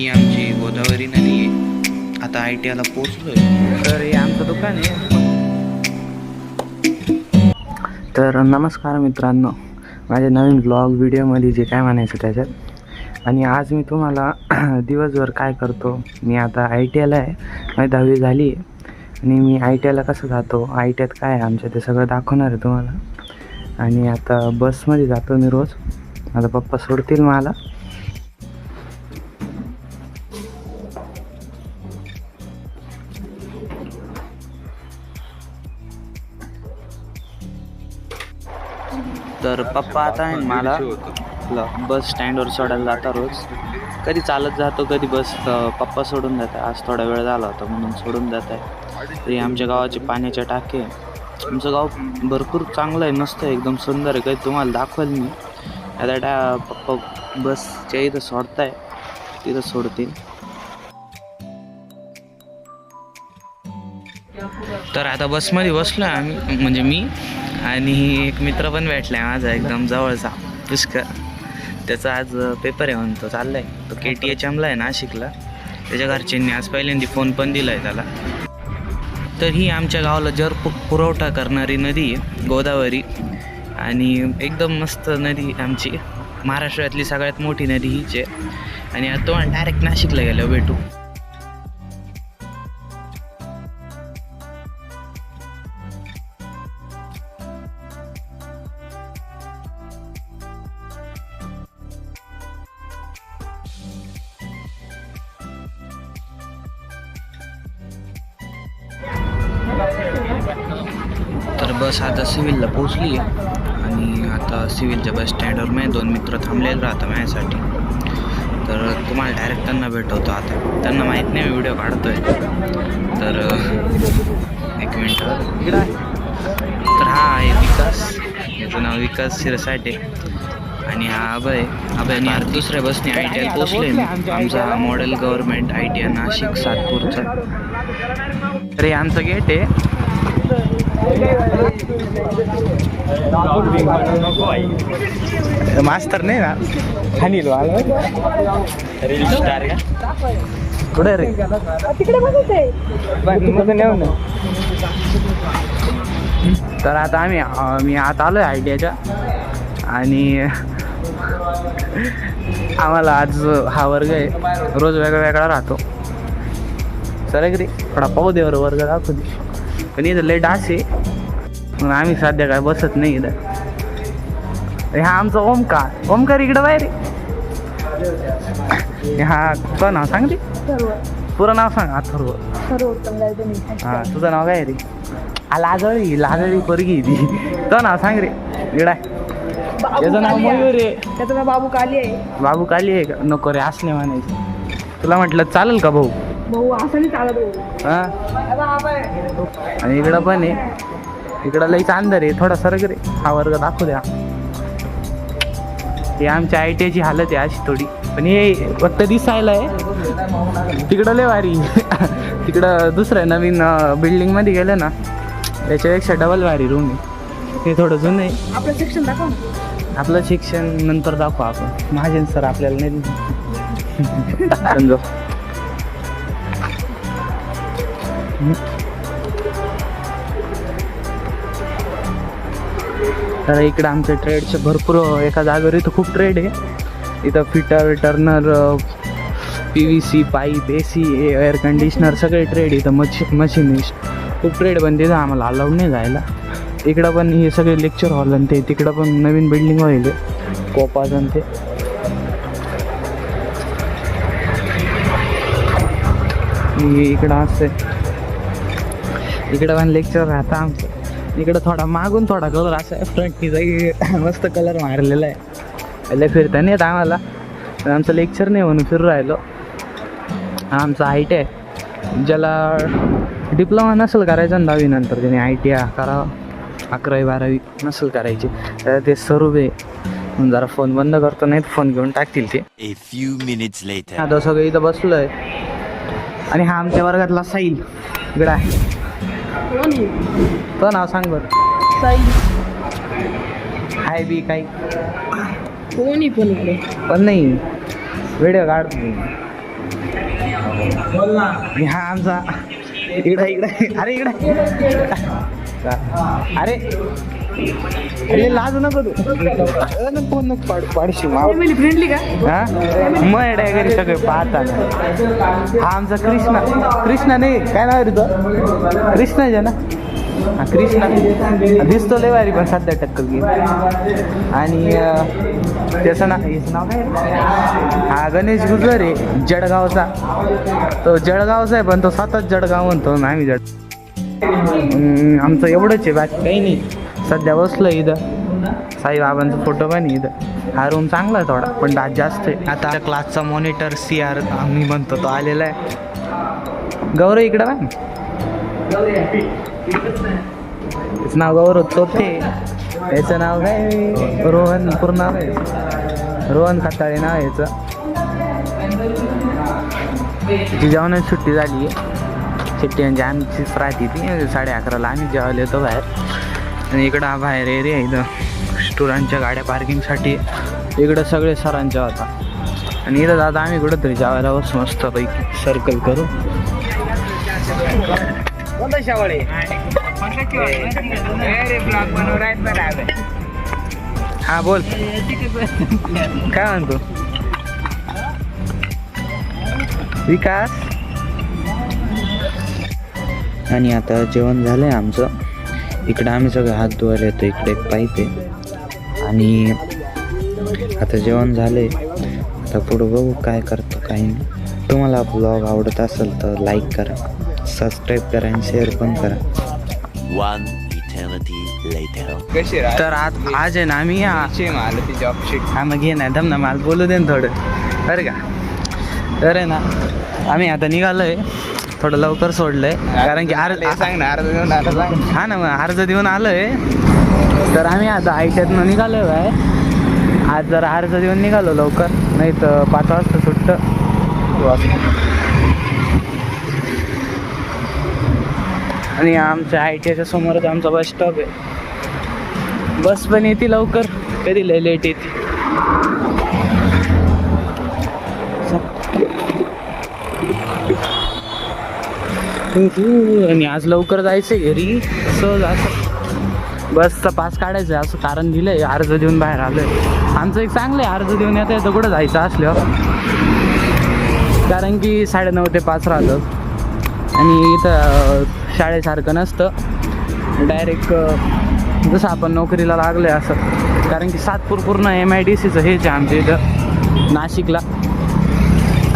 ही आमची गोदावरी नदी आहे. आता आय टी आयला पोचलोय तर हे आमचं दुकान आहे. तर नमस्कार मित्रांनो. माझ्या नवीन ब्लॉग व्हिडिओमध्ये जे काय म्हणायचं त्याच्यात. आणि आज मी तुम्हाला दिवसभर काय करतो मी आता आय टी आयला आहे. माझी दहावी झाली आहे. आणि मी आय टी आयला कसं जातो आय टी आयत काय आहे आमच्या ते सगळं दाखवणार आहे तुम्हाला. आणि आता बसमध्ये जातो मी रोज. माझा पप्पा सोडतील मला. तर पप्पा आता आहे ना मला बस स्टँडवर सोडायला जाता रोज. कधी चालत जातो कधी बस पप्पा सोडून जाते आज थोडा वेळ झाला होता म्हणून सोडून जात आहे. तरी आमच्या गावाचे पाण्याचे टाके. आमचं गाव भरपूर चांगलं आहे मस्त आहे एकदम सुंदर आहे. काही तुम्हाला दाखवेल मी. आता डा पप्पा बसच्या इथं सोडताय. तिथं सोडतील. तर आता बसमध्ये बसलो आहे आम्ही. म्हणजे मी. आणि एक मित्र पण भेटला आहे माझा एकदम जवळचा पुष्कर त्याचा आज पेपर आहे म्हणतो चाललाय. तो के टी एच एमला आहे नाशिकला. त्याच्या घरच्यांनी आज पहिल्यांदा फोन पण दिला आहे त्याला. तर ही आमच्या गावाला जर पु पुरवठा करणारी नदी आहे गोदावरी. आणि एकदम मस्त नदी आमची. महाराष्ट्रातली सगळ्यात मोठी नदी हीच आहे. आणि आता डायरेक्ट नाशिकला गेलो भेटू. बस आता सिव्हिलला पोचली आहे. आणि आता सिव्हिलच्या बस स्टँडवर मी दोन मित्र थांबलेले राहतात माझ्यासाठी. तर तुम्हाला डायरेक्ट त्यांना भेटवतो आता. त्यांना माहीत नाही मी व्हिडिओ काढतोय. तर एक मिनटं तर हा आहे विकास. याचं नाव विकास शिरसाटे. आणि हा अभय. अभय आणि दुसऱ्या बसने आय टी आय पोचले आमचा model government I T I Nashik सातपूरचा. तर हे आमचं गेट आहे. मास्तर नाही ना? खाली स्टार का कुठे रे? तर आता आम्ही मी आता आलो आहे आणि आम्हाला आज हा वर्ग आहे. रोज वेगळा वेगळा राहतो. सर रे थोडा पाहू दे बरं वर्ग दाखवू दे. पण इथं लय डास आहे. मग आम्ही सध्या काय बसत नाही इथं. हा आमचा ओमकार. ओमकार इकडं बाहेर. हा तुझं नाव सांग रे. पुरं नाव सांग. अथर्व हा तुझं नाव काय रे? आ लाजळी लाजळी पोरगी ती. तुझं नाव सांग रे. इकडा त्याचं नाव मयूर आहे. त्याचं नाव बाबू काली आहे. बाबू काली आहे का? नको रे असले म्हणायचे. तुला म्हटलं चालेल का भाऊ? भाऊ असं नाही चालत हा? आणि इकडं पण आहे. इकडं लईच अंधार आहे. थोडा सरक रे. हा वर्ग दाखवू द्या. हे आमच्या आय टी आयची हालत आहे अशी थोडी. पण हे फक्त दिसायला आहे. तिकडं लय भारी. तिकडं दुसरं नवीन बिल्डिंगमध्ये गेलं ना त्याच्यापेक्षा डबल भारी रूम आहे. ते थोडं जुनं आहे. आपलं शिक्षण दाखव. आपलं शिक्षण नंतर दाखवू आपण. महाजन सर आपल्याला नाही समजा तर इकडं आमच्या ट्रेडचे भरपूर एका जागेवर इथं खूप ट्रेड आहे. इथं fitter turner P V C pipe A C air conditioner सगळे ट्रेड इथं मशी मशिनिस्ट खूप ट्रेड पण तिथं आम्हाला अलाउड नाही जायला. इकडं पण हे सगळे लेक्चर हॉल आणि ते तिकडं पण नवीन बिल्डिंग होईल. कोपाज आणि ते. इकडं असं इकडं पण लेक्चर राहतं आमचं. इकडं थोडा मागून थोडा कलर असा आहे. फ्रंटनी मस्त कलर मारलेला आहे. लय फिरता नाही येत आम्हाला. आमचं लेक्चर नाही म्हणून फिरू राहिलो. हा आमचा आय टी आहे. ज्याला डिप्लोमा नसेल करायचा ना दहावीनंतर त्याने आय टी आय करावं. अकरावी बारावी नसेल करायची. तर ते स्वरूप आहे. जरा फोन बंद करतो नाही फोन घेऊन टाकतील ते. आता सगळं इथं बसलो आहे आणि हा आमच्या वर्गातला साईल इकडं आहे. कोण? तो नाव सांग बरं. साई. हाय बी काही. कोण पण इकडे पण नाही. व्हिडिओ काढतो मी. हा आमचा इकडं इकडं. अरे इकडं. अरे अरे लाज नको तू. अरे नको नको पाड पाडशी फॅमिली फ्रेंडली का? हा? मग घरी सगळे पाहतात हा आमचा कृष्णा. कृष्णा नाही काय नाव रे तो कृष्णा आहे ना? हा कृष्णा. दिसतो लय भारी पण सध्या टक्कल गेली आणि त्याचं ना नाव काय? हा गणेश गुजर आहे जळगावचा. तो जळगावचा आहे पण तो स्वतःच जळगाव म्हणतो आणि आम्ही हम्म, आमचं एवढंच आहे बाकी काही नाही. सध्या बसलो इथं. साईबाबांचा फोटो पण इथं. हा रूम चांगला आहे थोडा पण डास जास्त आहे. आता क्लासचा मॉनिटर सी आर आम्ही म्हणतो तो आलेला आहे. गौरव इकडं बा त्याचं नाव गौरव चोथे याचं नाव काय? रोहन पूर्ण रोहन खताळे नाव याचं. जेवणाची सुट्टी झाली आहे. सुट्टी म्हणजे आमचीच राहते ती साडे अकराला आम्ही जेवायला येतो बाहेर. आणि इकडं हा बाहेर एरिया इथं. स्टुडंटच्या गाड्या पार्किंगसाठी इकडं सगळे सरांच्या होता आणि इथं दादा आम्ही कुठं तरी जेवायला बसू मस्त पैकी सर्कल करू हा बोल. काय म्हणतो? विकास? आणि आता जेवण झालं आहे आमचं. इकडं आम्ही सगळं हात धुवायला येतो इकडे एक पाईप आहे. आणि आता जेवण झालं आहे आता पुढं बघू काय करतो काही नाही. तुम्हाला ब्लॉग आवडत असेल तर लाईक करा सबस्क्राईब करा आणि शेअर पण करा. तर आज आज आहे ना आम्ही हा मग घे ना दम ना मला बोलू दे ना थोडं. बरं का? तर आहे ना आम्ही आता निघालो आहे थोडं लवकर सोडलंय. कारण की अर्ज सांग ना अर्ज देऊन आलं हा ना मग अर्ज देऊन आलोय. तर आम्ही आता आयट्यातनं निघालोय बाय आज जर अर्ज देऊन निघालो लवकर. नाही तर पाच वाजता सुटतं आणि आमच्या आय टी आयच्या समोरच आमचा बस स्टॉप आहे. बस पण येते लवकर. कधी लय लेट येते? आणि आज लवकर जायचं घरी. सहज असं बसचा पास काढायचं आहे असं कारण दिलंय अर्ज देऊन बाहेर आलोय. आमचं एक चांगलं आहे अर्ज देऊन येतं येतं कुठं जायचं असल्यावर. कारण की साडेनऊ ते पाच राहतं. आणि इथं शाळेसारखं नसतं. डायरेक्ट जसं आपण नोकरीला लागलो आहे असं. कारण की सातपूर पूर्ण एम आय डी सीचं हेच आहे आमच्या इथं. नाशिकला.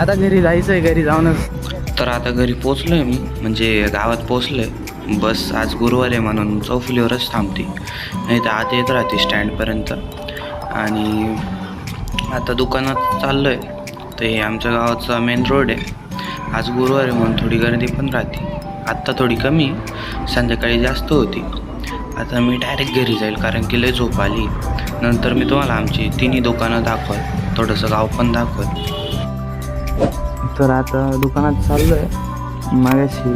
आता घरी जायचं आहे घरी जाऊनच. तर आता घरी पोचलो आहे मी. म्हणजे गावात पोचलो आहे बस आज गुरुवार आहे म्हणून चौफुलीवरच थांबते. नाही तर आत येत राहते स्टँडपर्यंत आणि आता दुकानात चाललो आहे ते आमच्या गावाचा मेन रोड आहे. आज गुरुवार आहे म्हणून थोडी गर्दी पण राहते. आत्ता थोडी कमी संध्याकाळी जास्त होती. आता मी डायरेक्ट घरी जाईल कारण की लय झोप आली. नंतर मी तुम्हाला आमची तिन्ही दुकानं दाखवत थोडंसं गाव पण दाखवत तर आता दुकानात चाललो आहे मागाशी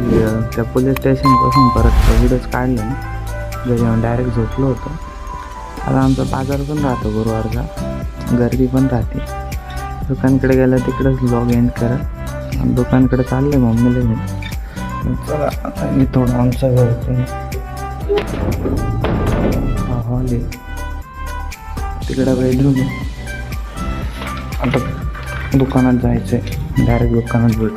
त्या पोलीस स्टेशनपासून परत व्हिडिओज काढले. ना घरी येऊन डायरेक्ट झोपलो होतो. आता आमचा बाजार पण राहतो गुरुवारचा. गर्दी पण राहते. दुकानकडे गेलं तिकडंच लॉग एंड करा आणि दुकानकडे चाललं आहे मम्मीला घेऊन. चला आता मी थोडं आमचं घर हॉल आहे. तिकडं बेडरूम आहे. आता दुकानात जायचं आहे डायरेक्ट दुकानात बोल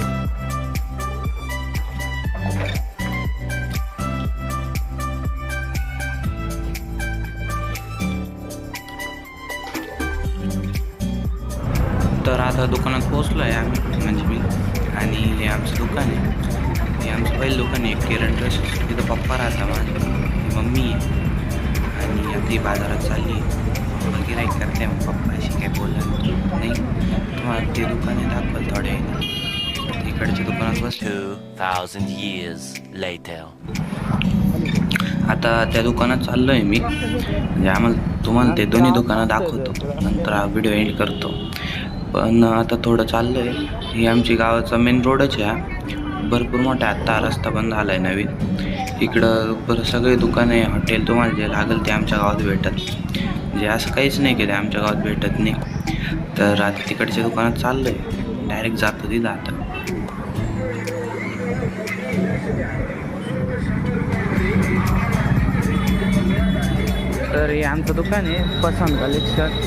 तर आता दुकानात पोहोचलो आहे आम्ही म्हणजे मी आणि हे आमचं दुकान आहे. हे आमचं पहिलं दुकान आहे किरण ड्रेस तिथं पप्पा राहता माझे मम्मी आहे. आणि आता ही बाजारात चालली आहे. गिराईक करते मग पप्पाशी काय बोलला नाही. तुम्हाला ते दुकान आहे दाखवलं वेळाने. इकडच्या दुकानात बसले years later. आता त्या दुकानात चाललो आहे मी. म्हणजे आम्हाला तुम्हाला ते दोन्ही दुकानं दाखवतो. नंतर हा व्हिडिओ एंड करतो. पण आता थोडं चाललो आहे ही आमची गावाचा मेन रोडच आहे हा. भरपूर मोठा आत्ता रस्ता बंद झाला आहे नवीन. इकडं बरं सगळे दुकानं आहे. हॉटेल तुम्हाला जे लागेल ते आमच्या गावात भेटत म्हणजे असं काहीच नाही की ते आमच्या गावात भेटत नाही. तर आता तिकडच्या दुकानात चाललं आहे डायरेक्ट जातो तिथं आता. तर हे आमचं दुकान आहे पसंत कलेक्शन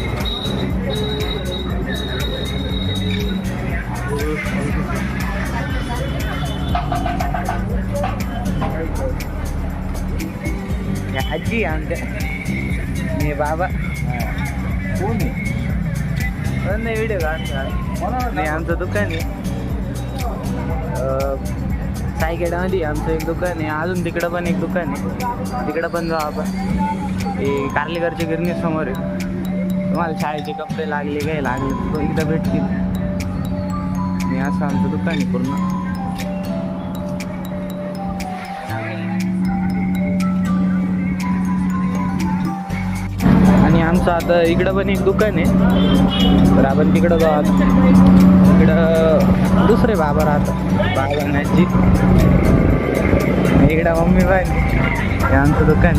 आजी आमच्या हे बाबा कोण नाही व्हिडिओ नाही आमचं दुकान आहे अं, सायखेडामध्ये आमचं एक दुकान आहे अजून तिकडं पण एक दुकान आहे तिकडं पण जाऊ आपण हे कार्लेकरच्या गिरणी समोर आहे तुम्हाला शाळेचे कपडे लागले काय लागले तर एकदा भेटतील आणि असं आमचं दुकान आहे पूर्ण आमचं आता इकडं पण एक दुकान आहे. तर आपण तिकडं जाऊ आता. इकडं दुसरे बाबा राहतात. बाबा नाजी इकडं मम्मी पण हे आमचं दुकान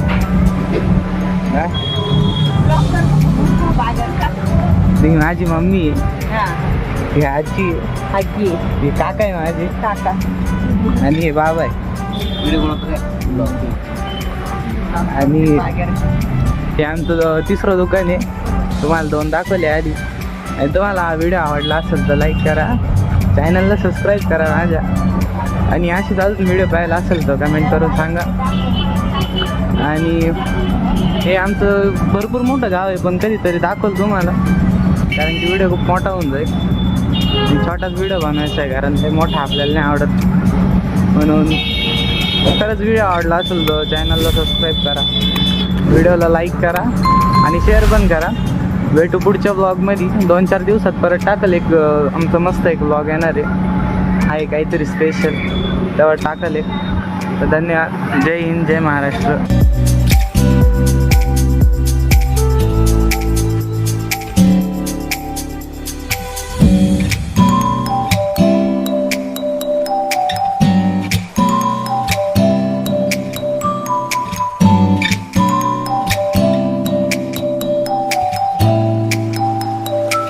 हा? ती माझी मम्मी आहे. ही. आजी आहे. आजी ही काका आहे माझी. काका. आणि हे बाबा आहे. आणि हे आमचं तिसरं दुकान आहे. तुम्हाला दोन दाखवले आधी. आणि तुम्हाला हा व्हिडिओ आवडला असेल तर लाईक करा. चॅनलला सबस्क्राईब करा माझ्या. आणि असेच अजून व्हिडिओ पाहायला असेल तर कमेंट करून सांगा. आणि हे आमचं भरपूर मोठं गाव आहे पण कधीतरी दाखवलं तुम्हाला. कारण की व्हिडिओ खूप मोठा होऊन जाईल. छोटाच व्हिडिओ बनवायचा आहे कारण ते मोठा आपल्याला नाही आवडत. म्हणून खरंच व्हिडिओ आवडला असेल तर चॅनलला सबस्क्राईब करा. व्हिडिओला लाईक करा आणि शेअर पण करा. भेटू पुढच्या ब्लॉगमध्ये दोन चार दिवसात परत टाकल एक आमचं मस्त एक ब्लॉग येणार आहे. आहे काहीतरी स्पेशल त्यावर टाकल एक. तर धन्यवाद. जय हिंद जय महाराष्ट्र.